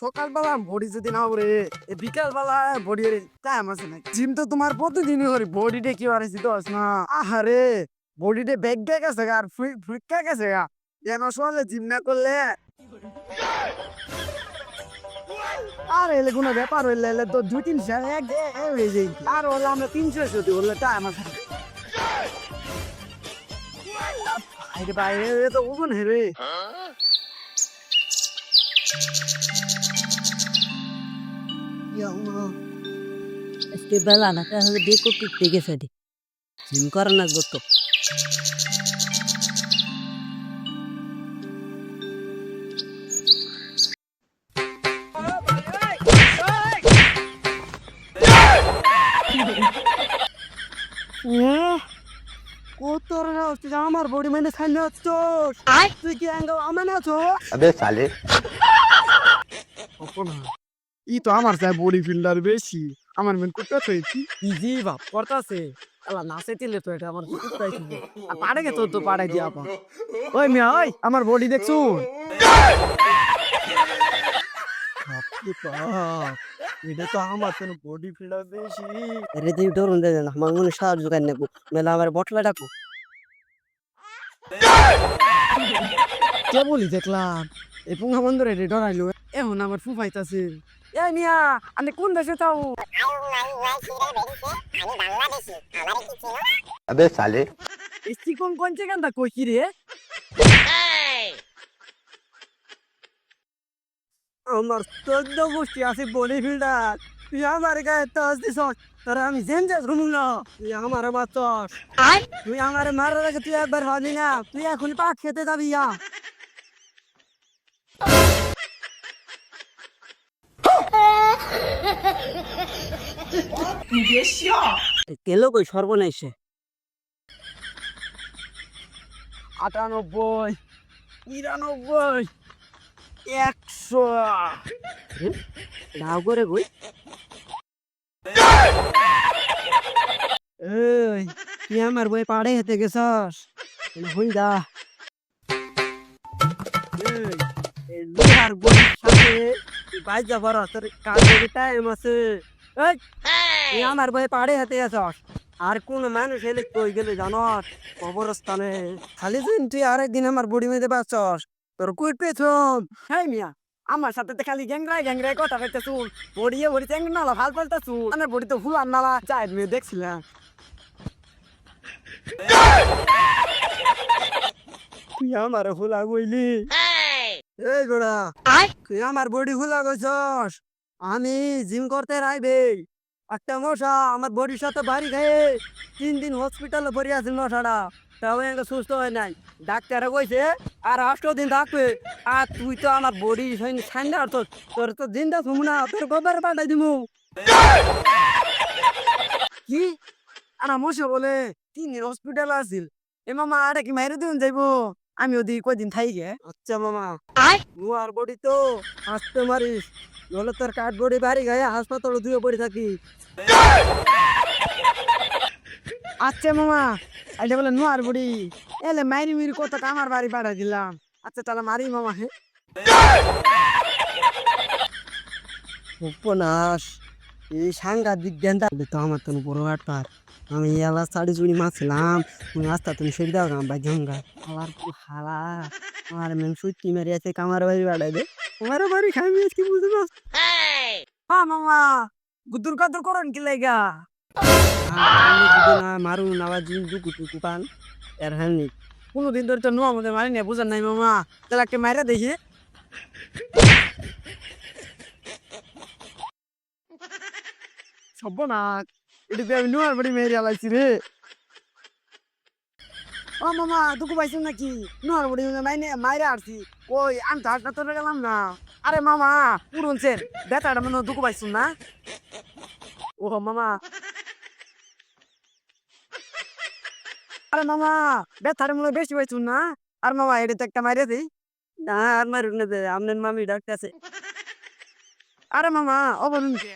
সকালবেলা বডি যদি না করে বিকালবেলা বডি টাইম আছে না জিম তো তোমার প্রতিদিন করি বডিতে কি হারাইছি দোষ না। আহারে বডিতে ব্যাগ ব্যাগ আছে আর ফ্রিকা গেছে গা। যেন সকালে জিম না করলে? আর, এলে কোনো ব্যাপার হইলে, এলে তো দুই তিনশো এক হয়ে যাই। আর হলে আমরা তিনশো যদি হলে টাইম আছে। বাইরে বাইরে তো ওখানে রে। আজকে বেলা না তাহলে দিয়ে করতে গেছে দি। জিম করে না গত তোর হচ্ছে আমার বডি মানে সাইন হচ্ছে? তুই কি আমার না আবে সালে। ই তো আমার চাই বডি ফিল্ডার বেশি। আমার মেন করতে চাইছি ইজি বাপ করতাছে। আলা নাচে তিলে তো এটা আমার করতেছি আর পাড়ে গে তো তো পাড়াই দিয়া আপা ওই মিয়া ওই আমার বডি দেখছু এটা তো আমার তো বডি ফিল্ডার বেশি। রে তুই ডরুন দে না আমার মনে সাহায্য করে নেব। মেলা আমার বটলা ডাকো। কে বলি দেখলাম? এ পুঙ্গা বন্ধুরে রে ডরাইলো এখন আমার ফুফাইতাছে এ মিয়া আনে কোন দেশে তাও আবে সালে। এসি কোন কোন জায়গা কই রে? আমার চোদ্দ গোষ্ঠী আছে বলি ফিল্ডার তুই আমার গায়ে তাস দিস তোর আমি জেন যাস ঘুমুল তুই আমার মাতস তুই আমার মারার আগে তুই একবার ভাবি না তুই এখন পাক খেতে যাবি ইয়া কেলো কই? সর্বনাশে। আটানব্বই নিরানব্বই একশো। করে কই? এই তুই আমার বই পাড়ে হেতে গেছস। হই দা লোহার বইয়ের সাথে বাইর যাবার তোর কাজ টাইম আছে। এই তুই আমার বই পাড়ে হাতে গেছস আর কোন মানুষ এলে কই গেলে জানস কবরস্থানে। খালি দিন তুই আরেকদিন আমার বডি মেয়েতে পাচ্ছস তোর কই পেছন? হ্যাঁ মিয়া আমার সাথে তো খালি গ্যাংরাই গ্যাংরাই কথা কইতে শুন বড়িয়ে বড়ি চ্যাংরা নালা ভালো পাল্টা শুন আমার বড়ি তো ফুলার নালা চাই মেয়ে দেখছিলাম তুই আমার ফুলা কইলি? এই গোড়া তুই আমার বডি ফুলা কইছস। আমি জিম করতে রাইবে। একটা মশা আমার বডির সাথে বাড়ি খায়ে তিন দিন হসপিটালে পড়ে আছে মশাটা। তাও একে সুস্থ হয় নাই। ডাক্তারে কইছে আর আষ্ট দিন থাকবে। আর তুই তো আমার বডি ঠান্ডা তোর তোর তো দিন দা শুমু না তোর গোবর পাঠাই দিমু। কি? আর মশা বলে তিন দিন হসপিটাল আছিল। এ মামা আরে কি মাইরে দিন যাইবো? আমি ওদি কয়দিন থাই গে আচ্ছা মামা। আর বডি তো আসতে মারিস। নলে তোর কাঠ বডি বাড়ি গায়ে হাসপাতালে দুয়ে পড়ে থাকি। আচ্ছা মামা এটা বলে নোয়ার বডি, এলে মাইরি মিরি কত কামার বাড়ি পাঠাই দিলাম। আচ্ছা তাহলে মারি মামা, হে। উপন্যাস, এই সাংঘাতিক গেন্দা তো আমার তো বড় ব্যাপার। আমি এলা শাড়ি চুড়ি মারছিলাম, তুমি আস্তা তুমি সেরে দাও গাম বাই জঙ্গা আমার হালা? আমার মেম সুইটি মেরে আছে, কামার বাড়ি বাড়াই দে। বাড়ি খাবি আজকে বুঝতে পারছ? হ্যাঁ মামা। গুদুর কাদুর করেন কি লাইগা? আমি যদি না মারু না জিন দুকু টুকু পান এর হ্যাঁ নি কোনোদিন ধরে তো নোয়া মধ্যে মারি না বুঝেন নাই মামা। তাহলে একটা মাইরা দেখি। সব্য না এটা আমি নোয়ার বাড়ি মেরে আলাইছি রে? ও মামা দুঃখ পাইছেন নাকি? নোয়ার বাড়ি মাইনে মাইরা আসছি ওই, আমি তো হাসপাতালে গেলাম না। আরে মামা সেন বেতাটা মনে দুঃখ পাইছুন না? ও মামা। আরে মামা ব্যথার মনে বেশি পাইছুন না? আর মামা, এটা একটা মাইরে দিই। না, আর মারুন না আপনার মামি ডাকতেছে আরে মামা, অবরুণ। কে